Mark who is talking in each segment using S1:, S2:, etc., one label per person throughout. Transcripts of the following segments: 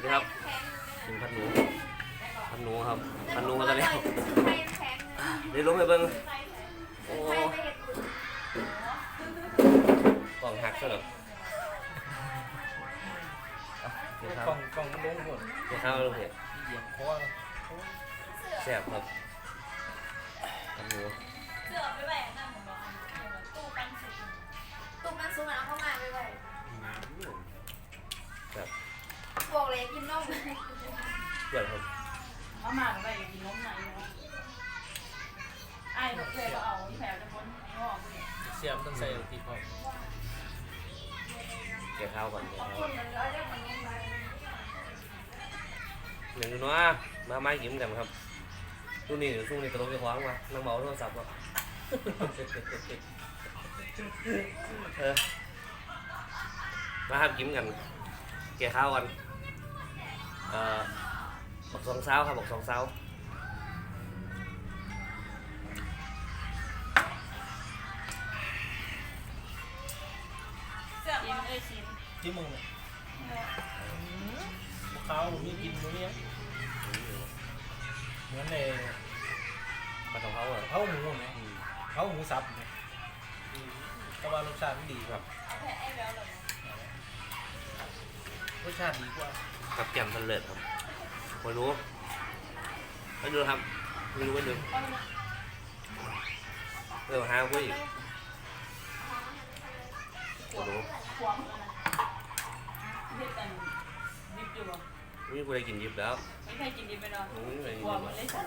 S1: วัสดีครับกินพันหนูพันหนูครับพันหนูมาตอนแล้วเดี๋ยวลงไปเบิ่งโอ้กล่องหักซะเหรอเอาเดี๋ยว
S2: ก
S1: ข้า
S2: ล่
S1: ว
S2: องกล่องมันลงหมด
S1: เดี๋ยวข้าวลงเห็ด
S2: เหยียบคอ
S1: แซ่บครับพันหนู
S3: เสือไปแหวนนั่นผมบอกตู้ปันสุก
S4: ตุ้มมันสูงอะเข้ามาไปเลย
S1: แซ่บ
S4: บอกเลยกินนม
S1: เพื่อนครับ
S3: เอามาไปกินนมไหนเนาะไอ้บอกเลยว่าเอาแผลจะพ้นไอ้หอกเนี่ย
S2: เสียมต้องใส่ตีพอ
S1: แกะข้าวก่อนแกะข้าว
S4: คนมันร้อยได้มันนมไป
S1: หนึ่งนัวมาไม้กินกันครับช่วงนี้เดี๋ยวช่วงนี้ตลกจะคว้างมานั่งเมาโทรศัพท์อะเออมาครับกินกันแกะข้าวกัน เอ่อบอกสองเช้าครับบอกสองเช้า
S3: เสือกินเอ้ยชิน
S2: ที่มึงเนี่ยพวกเขามีกินตรงนี้เหมือนใน
S1: ปลากระเพราอะ
S2: เขาหมูเนี่ย
S1: อืม
S2: เขาหมูสับเนี่ยก็ว่ารสชาติมันดีครับ
S3: เอาแผลไอ้แล้วเหรอ
S2: รสชาติดีกว่า
S1: กับแกมทันเลิศครับไม่รู้ไม่รู้ครับไม่รู้ไม่รู้
S3: เอาเนี่ย
S1: เออหาคุยอีกไม่รู้
S3: ขวางเลยนะเด็กกันดิบอยู่บ่
S1: ไม่มีคนได้กินยิบแล้ว
S3: ไม่เคยกินดิบไปเนาะ
S1: ไม่มีใครกิน
S3: ขวาง
S1: ยิบ
S3: มัน
S1: แล้ว
S3: เลยสั่น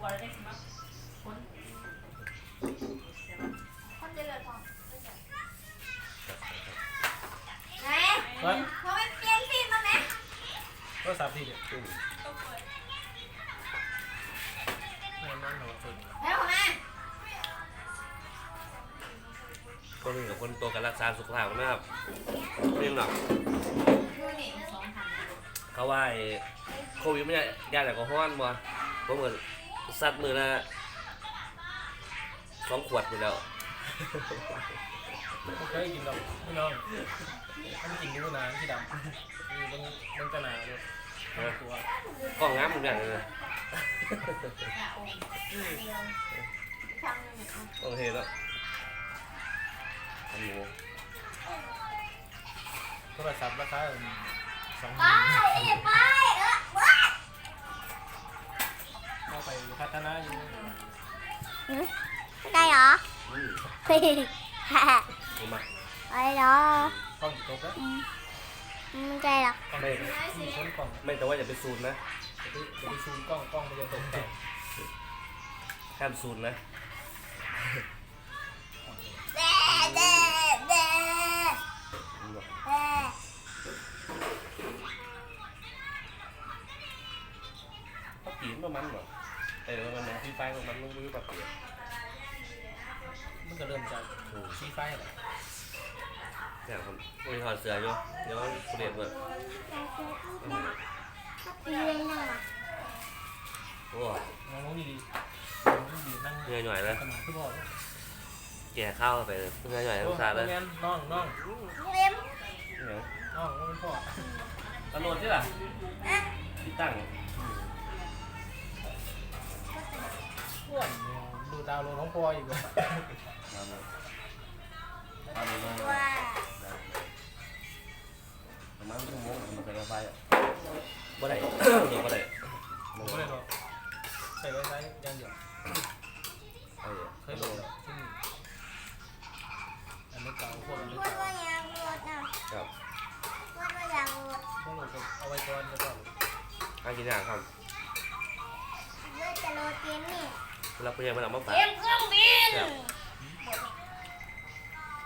S3: ขวางเลยสิมั้งคน
S4: คนจะเลือดทองไหน
S2: รสชาติดีเนี่ย
S1: อืม
S3: ต้องเปิด
S2: แน่นอนเหรอคน
S4: แล้วมา
S1: คนหนึ่งกับคนโตกันรักษาสุขภาพนะครับไม่ยังหรอก
S4: ดูนี่สองพัน
S1: เขาว่าไอ้โควิดไม่ใช่ยาแต่ก็ห้อนบ่ผมเหมือนซัดมือละสองขวดไปแล้ว
S2: ไม่เคยกินหรอกพี่น้องมันจริงดูนานที่ดำนี่มันมันจะหนาเลยตัว
S1: กล้องงามเหมือนกันเลยนะ
S4: ทำยังไง
S1: โอเคแล้วอันนี้
S2: โทรศัพท์ราคาสองห
S4: ไป
S2: มื่น
S4: ไปเออว้า
S2: เข้าไปพัฒนาอยู่
S5: ได้เหรอ
S1: อืม
S5: เฮ้ย
S1: ดีมาก
S5: ไปเหรอ ก
S2: ล้องตกแล้ว
S5: ไม่ใช่หรอก
S2: กล้องมีช้นกล้อง
S1: ไม่แต่ว่าอย่าไปซูนนะ
S2: จะไปจะไปซูมกล้องกล้องมันจะตกแต่
S1: ห้ามซูนนะ
S5: เด้เด้เด้เด้
S1: เขาปีนประมาณเหรอเออประมาณนั้นที่ไฟประมาณนู้นรู้ปะเปีย
S2: มันก็เริ่มจากซีไฟแหละ
S1: เนี่ยครับมีถอดเสื้ออยู่เดี๋ยวกูเรียนก่อนอืม
S5: ดีเลยนะ
S1: โอ้
S2: น้องดีดีน้องดีนั่ง
S1: เหนื่อยหน่อยเลย
S2: สมาธิบอก
S1: แก่ข้าวไปเลยเหนื่อยหน่อยสงสารเลย
S2: งั้นน้องน้อง
S5: เล่ม
S1: เดี๋ยว
S2: น้องมันพ่อ
S1: ตำรวจที่ล่ะที่ตั้ง
S2: อ้วนดูดาวโลน้องพ่ออีกเลย
S1: มาเลย เรา
S2: พ
S5: ยายา
S1: มมาเอามาฝาก
S4: เอ็มเครื่องบิน
S1: เนี่ย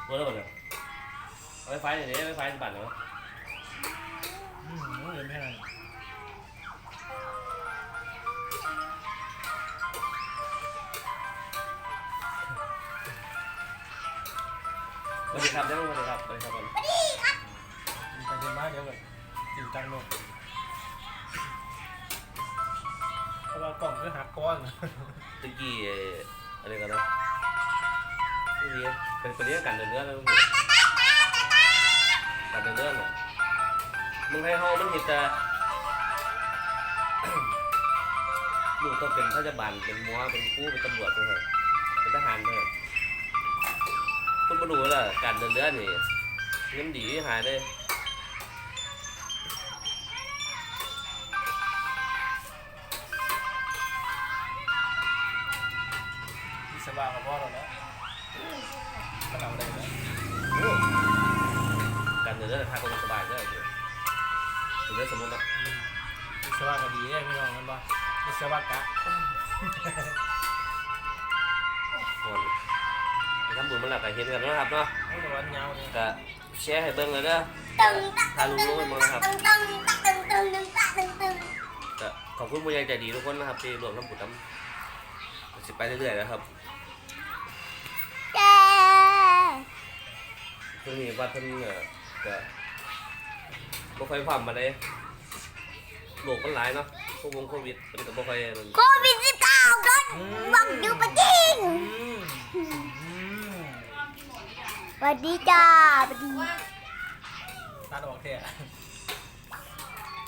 S1: รถแล้วหมดเลยเอาไฟไฟเดี๋ยวนี้ไฟไฟปั่นเหรอ
S2: อืมเงินไม่ให้
S1: สวัสดีครับเดี๋ยวสวัสดีครับสวัสดีครับผม
S2: มีการเดินมาเดี๋ยวแบบจริงจังเนอ กล่องคือหักก้อน
S1: ตะกี้เอ่อะไรกันนะที่เรียนเป็นเป็นเรื่องการเดินเรื่องแล้วการเดินเรื่องน่ะมึงให้ห้องมันเห็นแต่ลูกต้องเป็นพยาบาลเป็นหมอเป็นครูเป็นตำรวจเลยเป็นทหารเลยคุณมาดูแล้วการเดินเรือนี่เงินดีหายเลย
S2: กับพ่อเราแล้วมันเอาได้แล้ว
S1: โอ้การเดินเรือทางคนสบายเลยเดี๋ยวถึงได้สมมตินะ
S2: วิศวะก็ดีได้พี่น้องกันปะวิศวะกะ
S1: คนทำบุญมันหลักก็เห็นกันนะครับเนาะ
S2: ไม่แต่วันยาเนี่ย
S1: ก็แชร์ให้เบิ่งเลยเด้อถ้ารู้รู้กันหมดนะครับขอบคุณผู้ใหญ่ใจดีทุกคนนะครับที่รวมทำบุญทำสิไปเรื่อยๆนะครับ ช่วงนี้วัดเพิ่นเอ่อก็บ่ค่อยพร้อมมาเลยโรคมันหลายเนาะโควงโควิดเพิ่นก็บ่ค่อยนั่น
S5: โควิดสิบเก้าโดนบังอยู่ปะจริง
S2: อืมอืม
S5: สวัสดีจ้าสวัสดี
S2: ตัดออกเถอะ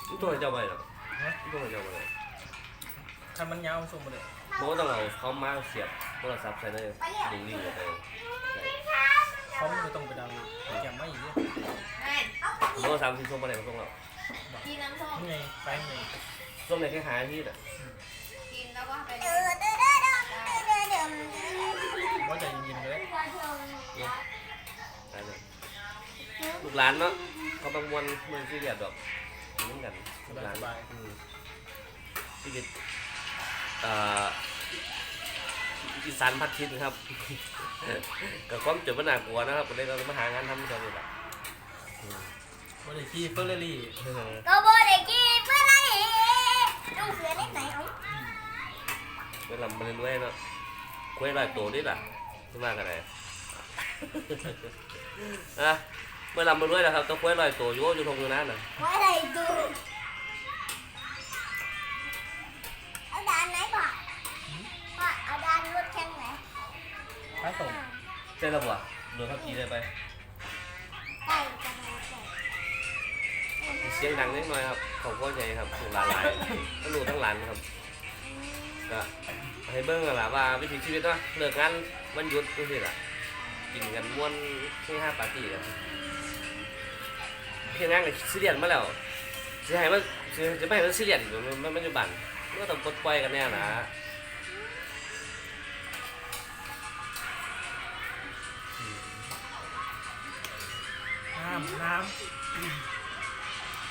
S1: มันตัวให้เจ้าไปหรอกมันตัวให้เจ้าไปเลย
S2: คันมันยาวส่งมาเลย
S1: บ่ต้องเอาเขามาเสียบโทรศัพท์ใส่เลยดึงลิงก์เข้าไปใส่
S2: เขาไม่ต้องไปดาวน์แกมไม่อีกเนี่ย
S1: โทรศัพท์ที่ส่งมาได้ก็ส่งแล้ว
S4: กินน้ำส้ม
S2: ไงไปไง
S1: ส่งได้แค่หาอาที่น่ะ
S4: กินแล้วก็ไป
S5: เออเด้อเด้อเด้อเด้อเด้อเด้อ
S2: ว่าใจเย็นๆเลย
S1: ลูกหลานเนาะเขาบางวันมันสิเรียดดอกเหมือนกันลูกหลาน
S2: สบาย
S1: อืมชีวิตเอ่ออีสานพัดทินครับ กับความเจ็บมันน่ากลัวนะครับก็เลยเรามาหางานทำกันนี่แหละอืม
S2: ๆว่าได้ขี่เฟอร์รารี่
S5: ก็บ่ได้กินเมื่อไหรต้องเสือเล็กไหนเอา
S1: เวลามันรวยๆเนาะคุยลอยตัวนี่แหละที่มากันไหนอะเมื่อลำมันรวยนะครับต้องคุยลอยตัวอยู่อยู่ตรงนั้นน่ะ
S5: ไว้ไหนดูเอาดานไหนป่ะป่ ไป
S2: ส่ง
S1: ใช่แล้วบ่โดนทับทีเลยไป
S5: ไก่จะมาใส่
S1: เสียงดังนิดหน่อยครับเขาก็ใจครับถูกหลานหลายทั้งลูกทั้งหลานครับก็ให้เบิ่งกันละว่าวิถีชีวิตเนาะเลิกงานวันหยุดจังซี่ล่ะกินกันม่วนที่ห้าปาร์ตี้กันเพียงงานกับซีเรียสมาแล้วสิให้มันจะไม่ให้มันซีเรียนมันมันอยู่บ้านมันก็ต้องปลดปล่อยกันแน่นะ
S2: น้ำน้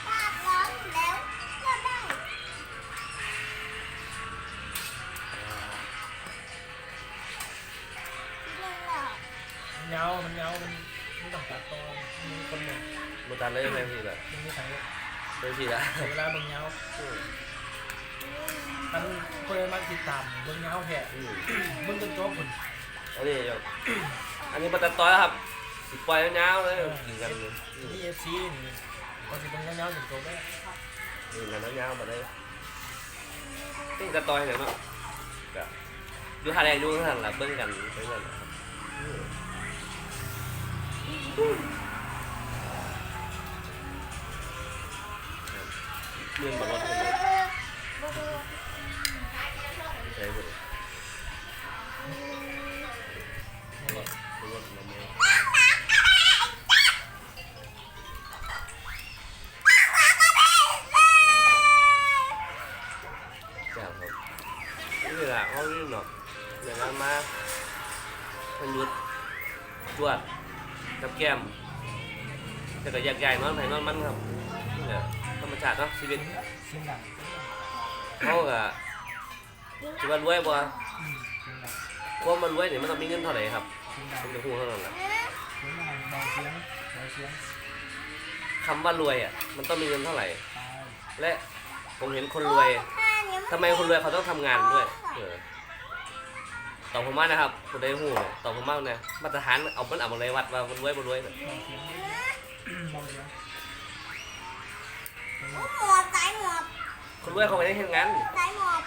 S5: ปากร้อนแล้วก็ได้เรื่องหรอกำ
S2: ยาวมันยาวมันมันต้องตัดตอนมีคนหนึ่ง
S1: บ่ตัดเลยแม่งสิล่ะ
S2: มันไม่ใช่
S1: เป็นสิล่ะ
S2: เสียเวลาเบิ่งยาว
S1: อืม
S2: มันคนเลยมาติดตามเบิ่งยาวแค่
S1: อืม
S2: เบิ่งจนจบผล
S1: อันนี้เดี๋ยวอันนี้ปลาตัดต้อยครับ สิปล่อยยาวๆเลยกินกันเลยอืม
S2: ที่เอฟซีนี่ก็สิเบิ่งยาวๆจนจบแล้ว
S1: กินกันยาวๆมาเลยนี่ตัดต้อยเนี่ยเนาะก็อยู่หาแดงอยู่ข้างหลังล่ะเบิ่งกันเบิ่งกันนะครับอืมเรื่องบนรถกันเลย นหละเขานี่เนาะอย่างนั้นมาพยุดจวดกับแก้มแต่ก็แยกใหญ่นอนไผนอนมันครับเนี่ยธรรมชาติเนาะชีวิต
S2: เสียงดัง
S1: เขาก็จะมารวยบ่
S2: อืมเสียงดัง
S1: ความมันรวยเนี่ยมันต้องมีเงินเท่าไหร่ครับผมจะพูดเท่านั้นแหละคำว่ารวยอะมันต้องมีเงินเท่าไหร่ และผมเห็นคนรวยทำไมคนรวยเขาต้องทำงานด้วย เออ ตอบผมมานะครับคุณได้หูเนี่ยตอบผมมาเนี่ยมาตรฐานเอามันเอามาเลยวัดว่ามันรวยบ่รวยเนี่ย
S5: หมอบสายหมอบ
S1: คนรวยเขาไม่ได้เห็นงาน
S5: สายหมอบ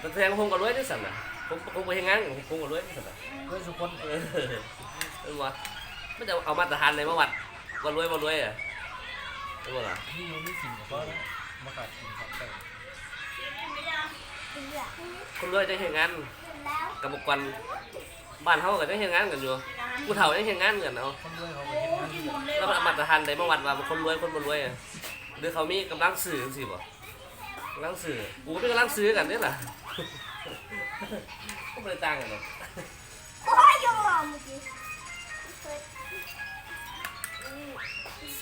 S1: แต่แสดงว่าผมก็รวยด้วยสันนะผมผมไปเห็นงานผมผมก็รวยด้วยสันนะ
S2: เพื่อนสุคน
S1: เออเป็นว่าไม่จะเอามาตรฐานไหนมาวัดว่ารวยบ่รวยอะเป็นว่าล่ะ
S2: นี่มันไม่สิ่งก็มาขาดสิ่งครับแต่
S1: คนรวยจะเห็นงาน
S5: แล้ว
S1: กับบุคคลบ้านเขาก็จะเห็นงานกันอยู่
S3: กินอาหาร
S1: ผู้เฒ่าจะเห็นงานกันเอา
S2: คนด้วยเขา
S3: โอ้
S2: ไปเห็นงาน
S3: กิ
S2: ที่
S3: นหมดเลย
S1: แล้วมันมาตรฐานใดมาวัดว่าคนรวยคนบ่รวยอะหรือเขามีกำลังซื้อจังซี่บ่กำลังซื้อกูก็เป็นกำลังซื้อกันนี่ล่ะก็บ่ได้ต่างกันหรอก
S5: โอ้ยยอมเมื่อกี้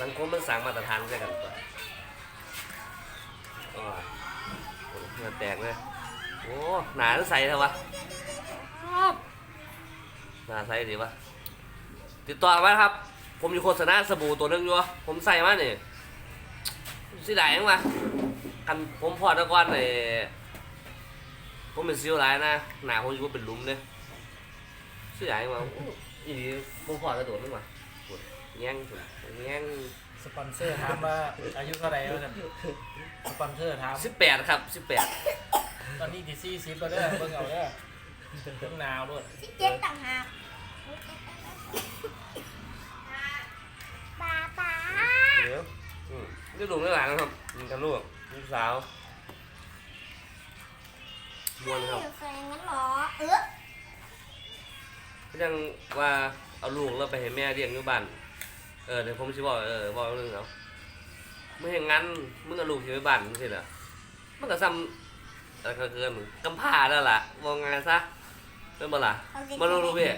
S1: สังคมมันสร้างมาตรฐานใส่กันตัวโอ้ยโอ้ยเหงื่อแตกเลย โอ้หนาใสเท่าวะหนาใสดีวะติดต่อมาครับ ผมอยู่โฆษณาสบู่ตัวหนึงอยู่ผมใส่มาเนี่ยสิได้ยังวะกันผมพอแตะก่อนไอ้ผมเป็นซิวหลายนะหนาผมอยู่เป็นหลุมเนี่ยสิได้ยังวะโอ้ยอีนี่ผมพอแตะโดดนึงวะปวดแง่งสุดแง่ง
S2: สปอนเซอร์ถามว่าอายุเท่าไหร่แล้วกันสปอนเซอร์ถาม
S1: สิบแปดครับสิบแปด
S2: ตอนนี้ดีซี่ซิปแล้วเด้อเบิ่งเอาเด้อเบิ่งนาวด้วย
S5: ที่เจ็ดต่างหากป้าป้า
S1: เดี๋ยวอืมนี่ลุงนี่หลานนะครับมีกันลูกลูกสาวมวนครับ
S5: แฟนงั้นเหรอ เออ
S1: ก็ยังว่าเอาลูกแล้วไปให้แม่เลี้ยงอยู่บ้านเออเดี๋ยวผมสิบอกเออบอกเรื่องเอาไม่เห็นงั้นมึงเอาลูกอยู่ไว้บ้านสิล่ะมันก็ซ้ำ อะไรก็เกินกำพร้าแล้วล่ะมองไงานซะเป็นบ่ล่ะมาลูกลูกพี่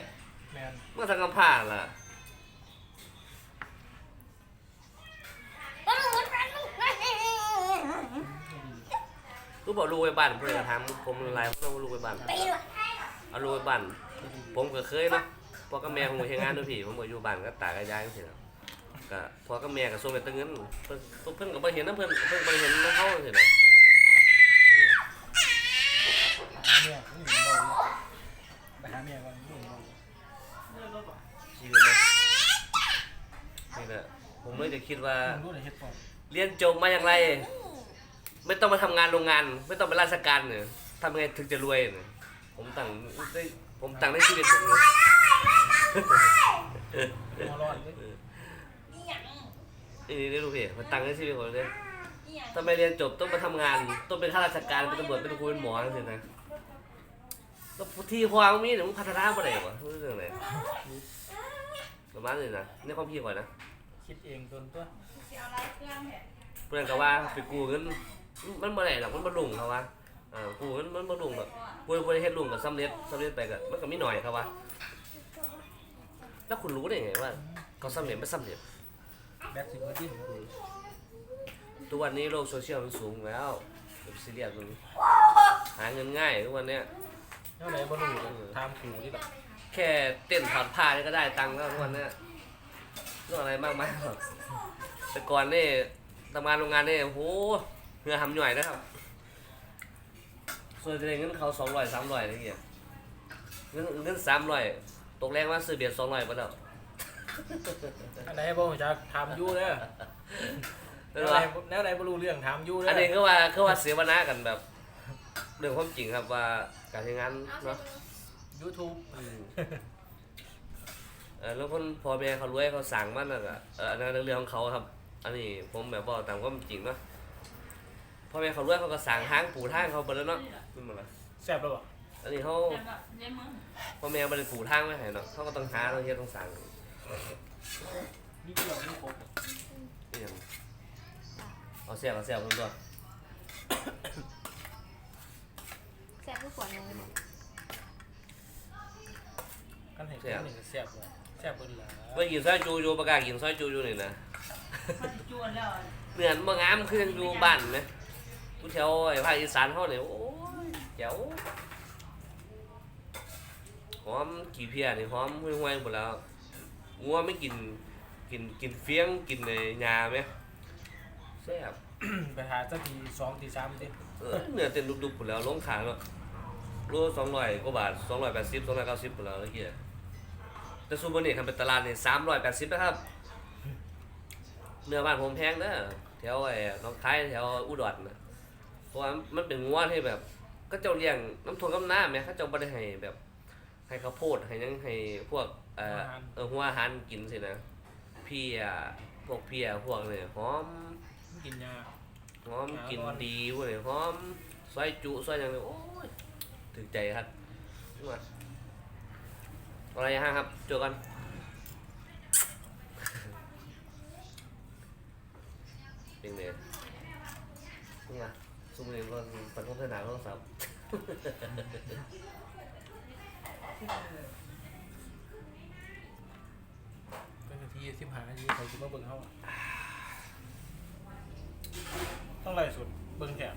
S2: แมน
S1: มันก็ทำกำพร้าล่ะ
S5: แล้วหนูจะลูกนั่นเอง
S1: ลูกบอกลูกไว้บ้านเพื่อนก็ถามผมอะไรเพราะต้องเอาลูกไว้บ้าน
S5: ปีละ
S1: เอาลูกไว้บ้านผมก็เคยเนาะพ่อกับแม่ผมก็เฮ็ดงานด้วยพี่ผมก็อยู่บ้านก็ตากกับยายจังซี่ล่ะก็พ่อกับแม่ก็ส่งไปแตั้งเงินเพิ่นเพิ่นก็บ่เห็นนำเพิ่นเพิ่นบ่เห็นนำเฮาจังซี่ล่ะ
S2: หาเมียผู้หญิงเบาอยู่ไปหาเมียก่อนผู้หญิงเบาอยู่
S3: เลิกรถว่ะ
S1: ชีวิตเนาะนี่แหละผมเลยจะ คิดว่า
S2: มึงรู้เลยเฮ็ดปอก
S1: เรียนจบมาอย่างไร ไม่ต้องมาทำงานโรงงาน ไม่ต้องเป็นราชการเนี่ยทำยังไงถึงจะรวยเนี่ยผมตั้งได้ผมตั้งได้ชีวิตผมเลย
S2: หัวร้อนเลย
S3: อีหยัง
S1: นี่นี่ลูกพี่มันตั้งได้ชีวิตผมเลย
S3: อีหยัง
S1: ทำไมเรียนจบต้องมาทำงาน ต้องเป็นข้าราชการเป็นตำรวจเป็นครูเป็นหมอจังซี่นะแล้วที่พอมึงมีเนี่ยมึงพัฒนาบ่ได้วะเรื่องอะไรประมาณนี้นะในความคิดก่อนนะ
S2: คิดเองจนตัว
S3: สิเอาอะไรเครื่องแหละ
S1: เพื่อนก็ว่าไปกู้เงินมันบ่ได้หรอกมันบ่ลุงเขาว่าอ่ากู้เงินมันบ่ลุงแบบกู้บ่ได้เฮ็ดลุงก็สำเร็จสำเร็จไปก็มันก็มีหน่อยครับว่าแล้วคุณรู้ได้ไงว่าเขาสำเร็จไม่สำเร็จ
S2: แบทสิบเปอร์ดิ้น
S1: ทุกวันนี้โลกโซเชียลมันสูงแล้วอย่าไปซีเรียสมันหาเงินง่ายทุกวันเนี้ย
S2: เท่าไหร่บ่รู้เลยถามขู่นี่แบบ
S1: แค่เต้นถอดผ้านี่ก็ได้ตังค์แล้วทุกวันเนี้ย เรื่องอะไรมากมายหรอกแต่ก่อนนี่ทำงานโรงงานนี่โอ้โหเหงื่อหำหน่อยนะครับส่วนจะได้เงินเขาสองร้อยสามร้อยอะไรเงี้ยเงินเงินสามร้อยตกแรงว่าซื้อเบียร์สองร้อยไปแล้ว
S2: อันไหนบ่รู้จักถามอยู่เด้อ
S1: เอ
S2: แน
S1: อ
S2: วไหน
S1: วะ
S2: แนวไหนบ่รู้เรื่องถามอยู่เด้อ
S1: อั
S2: อั
S1: นนี้ก็ว่าก็ว่าเสียวนากันแบบ เรื่องความจริงครับว่าการทำงานเนาะ
S2: ยูทูบ
S1: อืมเออแล้วคนพ่อแม่เขารวยเขาสั่งมันน่ะก็เอออันนั้นเรื่องของเขาครับ อันนี้ผมแบบบอกตามความจริงเนาะพ่อแม่เขารวยเขาก็สั่งทางปูทางเขาไปแล้วเนาะนี่มันละ
S2: แซ่บแล้วบ่
S1: อันนี้เขา
S3: แต่แบบเลี้ยงมึง
S1: พ่อแม่บ่ได้ปูทางไว้ให้เนาะเขาก็ต้องหาต้องเฮ็ดต้องสั่ง
S2: มีเกี่ยวมีครบ
S1: นี่หยังเอาเสียบเอาเสียบเพิ่นตัว
S4: แซ่บทุกคนเลย
S2: กันให้คนนี่ก็แซ่บเลย แซ่บเบิ่นล่ะ
S1: เมื่อกินซอยจูอยู่ประกล้าศกินซอยจูอยู่นี่นะ
S3: มันจวนแล้ว
S1: เนื้อมันบ่งามคือยังอยู่บ้านไหมทุกแถวไอ้ภาคอีสานเฮาเนี่ยโอ้ยแจ๋วหอมกี่เพียนี่หอมห่วยๆหมดแล้วงัวไม่กินกินกินเฟี้ยงกินในหญ้าไหมแซ่บ
S2: ไปหาสักทีสองทีสามที
S1: เออเนื้อเต้นดุบๆหมดแล้วลงขางแล้วโลสองร้อยกว่าบาทสองร้อยแปดสิบสองร้อยเก้าสิบหมดแล้วเมื่อกี้ แต่ซูเปอร์นี่ทำเป็นตลาดเนี่ยสามร้อยแปดสิบนะครับ เนื้อบ้านผมแพงเด้อแถวไอ้หน้องคายแถวอุดรนะเพราะว่ามันเป็นงัวที่แบบ ก็เจ้าเลี้ยงน้ำทงน้ำหน้าแม่เขาเจ้าบ่ได้ให้แบบ ให้ข้าวโพดให้หยังให้พวกเอ่อเออหัวอาหารกินสินะเพียพวกเพียพวกเนี่ยหอม
S2: กินยา
S1: หอมกินดีพวกเนี่ยหอมซอยจุซอยอย่างนี้โอ้ยถึงใจครับมา อะไรฮะครับเจอกันเป็นไงนี่ไงซุ่มเรียนก็ปันทุกสนามโทรศัพท์
S2: เป็นนาทีสิบห้านาทีใครคิดว่าเบิ่งเขาอะต้องไล่สุดเบิ่งแถบ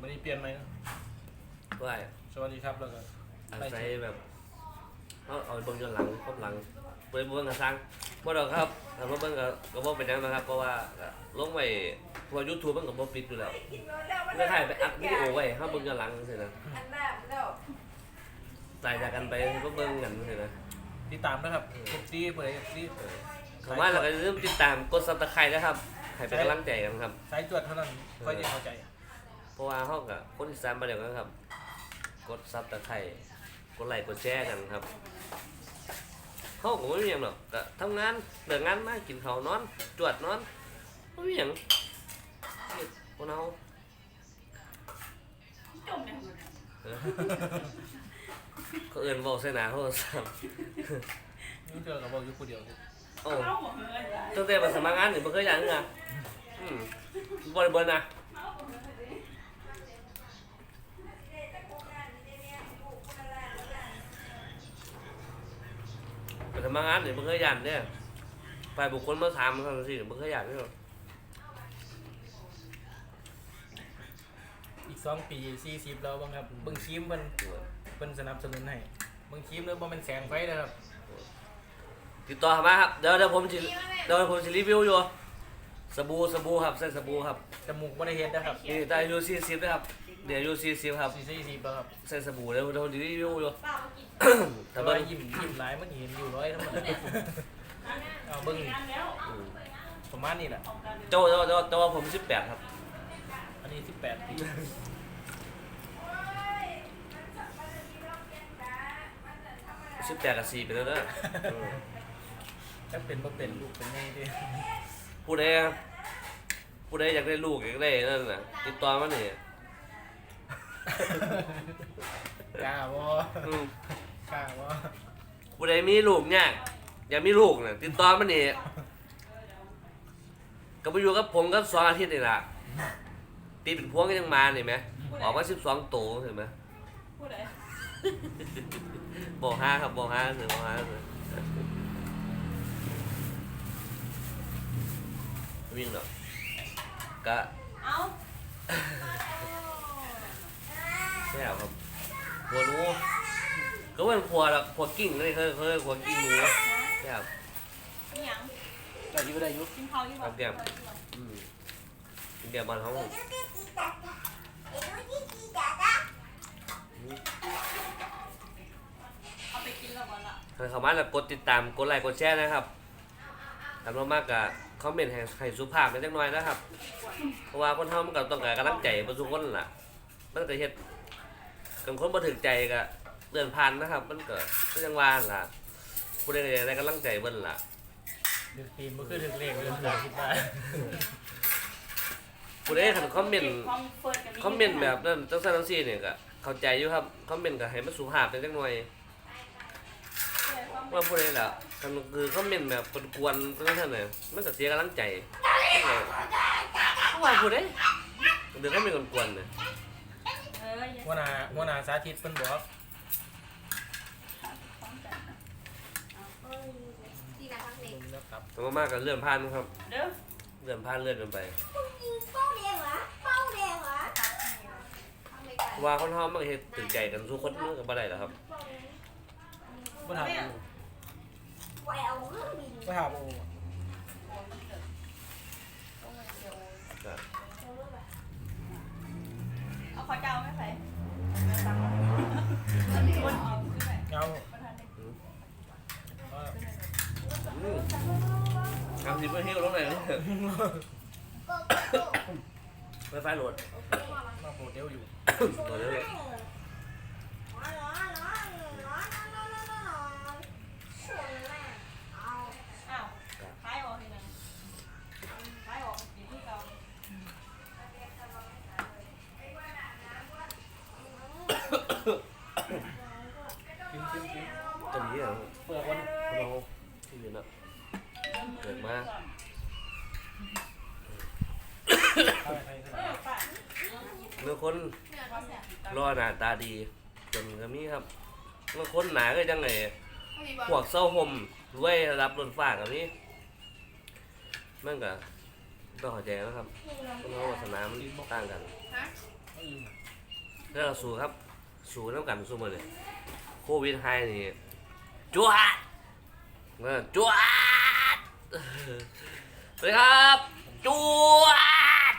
S2: มันนี้เปลี่ยนไหมนะ
S1: ว่า
S2: สวัสดีครับแล้วก็
S1: อาศัยแบบ เอาเอาเบิ่งย้อนหลังครบหลังเปิดเบิ่งกระซังบ่ดอกครับถ้าบ่เบิ่งก็ก็บ่เป็นหยังนะครับเพราะว่าก็ลงไว้เพราะว่า YouTube มันก็บ่ปิดอยู่แล้วไม่ได้ไปอัดวิดีโอไว้เฮาเบิ่งย้อนหลังจังซี่นะ
S3: อันแรกแล้ว
S1: ตายจากกันไปก็เบิ่งกันจังซี่นะ
S2: ติดตามนะครับกดซีเปิดซี
S1: เออเข้ามาแล้วก็อย่าลืมติดตามกด Subscribe นะครับให้เป็นกำลังใจกันครับ
S2: สายจวดเท่านั้นค่อยจะเข้าใจ
S1: เพราะว่าเฮาก็คนอีสานบ่เดียวกันครับ กด Subscribe กดไลค์กดแชร์กันครับเฮาก็บ่มีหยังหรอกก็ทำงานเลิกงานมากินข้าวนอนจวดนอนบ่มีหยังเฮ็ดคนเฮา
S3: จมเนี่ย
S1: เออเขาเอิ้นเว้าใส่หน้าโทรศัพท์
S2: นี่เจอกับบอกอยู่คนเดียว
S1: โอ้
S3: เมาหมดเลย
S1: ตั้งแต่มาสมัครงานนี่บ่เคยอย่างนึงอะอืมบ่ได้เบิ่นนะ ไปสมัครงานนี่บ่เคยย่านเด้อฝ่ายบุคคลมาถามซั่นสิบ่เคยย่านเด้อ
S2: อีกสองปีสี่สิบแล้วบ้างครับเบิ่งครีมเพิ่นเพิ่นสนับสนุนให้เบิ่งครีมแล้วบ่แม่นแสงไฟนะครับ
S1: ติดต่อเข้ามาครับเดี๋ยวเดี๋ยวผมสิเดี๋ยวผมสิรีวิวอยู่สบู่สบู่ครับใส่สบู่ครับ
S2: จมูกบ่ได้เฮ็ดนะครับ
S1: นี่ได้อายุ40นะครับ เดี๋ยวอายุ40ครับ
S2: สี่สี่สิบแล้วครับ
S1: ใส่สบู่เดี๋ยวเดี๋ยวผมสิรีวิวอยู่
S3: เปล่ากิน
S2: แต่
S1: ถ้า
S2: ว่า
S1: เบิ่ง
S2: ยิ้มยิ้มหลายมันเห็นอยู่ร้อยทั้งหมดเลยเอาเบิ่ง
S3: งานแล้ว
S1: อืม
S2: ประมาณนี้แหละ
S3: ออกกัน
S1: โจ้โจ้โจ้โจ้ว่าผม18ครับ
S2: อันนี้สิบแปดปี
S1: 18กับ4ไปแล้วเด้ออืม
S2: ถ้าเป็นบ่เป็นลูกเป็นไงดิ
S1: ผู้ใดผู้ใดอยากได้ลูกอยากได้นั่นน่ะติดต่อมานี่
S2: กล้าบ่
S1: อืม
S2: กล้าบ่
S1: ผู้ใดมีลูกเนี่ยอยากมีลูกน่ะติดต่อมานี่ก็ไปอยู่กับผมก็สองอาทิตย์นี่ล่ะตีเป็นพวงก็ยังมานี่ไหมออกมา12ตัวเห็นไหม
S3: พูดเลย
S1: บอกห้าครับบอกห้าคือบอกห้าคือวิ่งเนาะก็
S3: เอา
S1: ใช่ครับหัวหนูก็เป็นผัวละผัวกิ่งเลยเคยเคยผัวกิ่งหนูใช่ครับ
S3: นี่ยัง
S2: ได้อยู่ได้อยู่
S3: กินข้าวอยู่
S1: ครับเดี๋ยวอืมเดี๋ยวบ้านเขา
S3: เอาไปกินแล้วก่อนละ
S1: ใครเข้ามาแล้วกดติดตามกดไลค์กดแชร์นะครับทำมากกับคอมเมนต์ให้ให้สุภาพนิดหน่อยนะครับ เพราะว่าคนเฮามันก็ต้องการกำลังใจประสุคนล่ะ มันก็เฮ็ด กันคนบ่ถึงใจก็เดินผ่านนะครับ มันก็ก็ยังว่าล่ะผู้ใดได้กำลังใจเบิ่นล่ะ
S2: ดึกตีนบ่คือดึกเลขเลยเหลือคิดได้
S1: ผู้ใดคันคอมเมนต์
S3: คอมเฟิร์ตกับ
S1: คอมเมนต์แบบนั้นจังซั่นจังซี่เนี่ยก็เข้าใจอยู่ครับคอมเมนต์ก็ให้มันสุภาพจังหน่อยว่าผู้ใดล่ะคันคือคอมเมนต์แบบกวนๆจังซั่นน่ะมันก็เสียกำลังใจว่าผู้ใดเดี๋ยวคอมเมนต์กวนๆน่ะ
S3: เออ
S2: หัวหน้าหัวหน้าสาธิตเพิ่นบอก
S4: ดีนะทั้งเด็ก
S2: แล้วครับ
S1: แต่ว่ามากก็เลื่อนผ่านครับ
S3: เด้อ
S1: เลื่อนผ่านเลื่อนกันไป
S4: ทั้งเด็กกัน
S1: ว่าคนเฮามันก็เฮ็ดถึงใจกันทุกคนมันก็บ่ได้หรอกครับ
S2: บ่ถามโอ้บ่ถามโอ้
S1: ก็
S3: เอาข้าวเจ้าไม่ใส่คนเอาขึ้นไป
S2: เงา
S3: ประธาน เด็ก
S2: ว่า
S1: อืมทำสิเพื่อเฮลลงไหนเนี่ยไฟไฟโหลด
S2: มาโปรเดลอยู่
S1: โหลดเลย
S3: อ้าวท้ายออกทีนึงท้ายออกดีที่เรา
S2: กินกินกิน
S1: จะดีอะ
S2: เปลือกวัน
S1: เราที่นี่นะเกิดมา
S2: ข้า
S3: เมื่
S1: อคนรอหน้าตาดีจนก็มีครับเมื่อคนหนาก็จังไงพวกเศร้าห่มรวยรับรถฟ้ากับนี้มันก็ต้องเข้าใจนะครับคนเราวาสนามันต่างกัน
S4: ฮะ
S2: อืม
S1: ถ้าเราสู้ครับ สู้น้ำกันสู้มาเลยโควิดไฮนี่ จวดเออจวดสวัสดีครับจวด